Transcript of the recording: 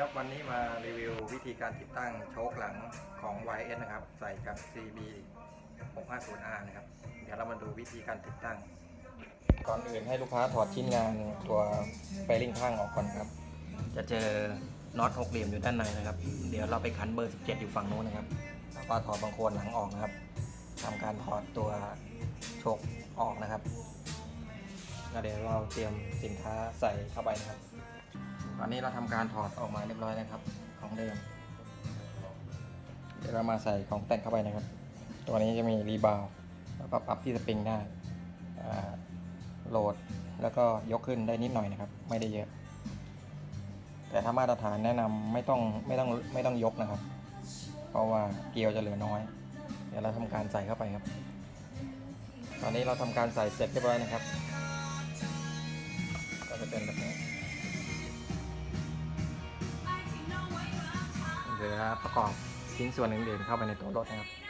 ครับวันนี้มารีวิววิธีการติดตั้งโชคหลังของ YS นะครับ ใส่กับ CB 650R นะครับ เดี๋ยวเรามาดูวิธีการติดตั้ง ก่อนอื่นให้ลูกค้าถอดชิ้นงานตัวไฟลิ่งข้างออกก่อนครับ จะเจอน็อตหกเหลี่ยมอยู่ด้านในนะครับ เดี๋ยวเราไปขันเบอร์ 17 อยู่ฝั่งนู้นนะครับแล้วก็ถอดบางโคนหลังออกนะครับทำการถอดตัวโชคออกนะครับแล้วเดี๋ยวเราเตรียมสินค้าใส่เข้าไปนะครับ ตอนนี้เราทำการถอดออกมาเรียบร้อยแล้วครับ ของเดิม เดี๋ยวเรามาใส่ของแต่งเข้าไปนะครับ ตัวนี้จะมีรีบาวแล้วก็ปรับที่สปริงได้โหลดแล้วก็ยกขึ้นได้นิดหน่อยนะครับ ไม่ได้เยอะ แต่ถ้ามาตรฐานแนะนำไม่ต้องไม่ต้องไม่ต้องยกนะครับ เพราะว่าเกลียวจะเหลือน้อย เดี๋ยวเราทำการใส่เข้าไปครับ ตอนนี้เราทำการใส่เสร็จเรียบร้อยนะครับ ลือประกอบชิ้นส่วนอื่นๆเข้าไปในตัวรถนะครับ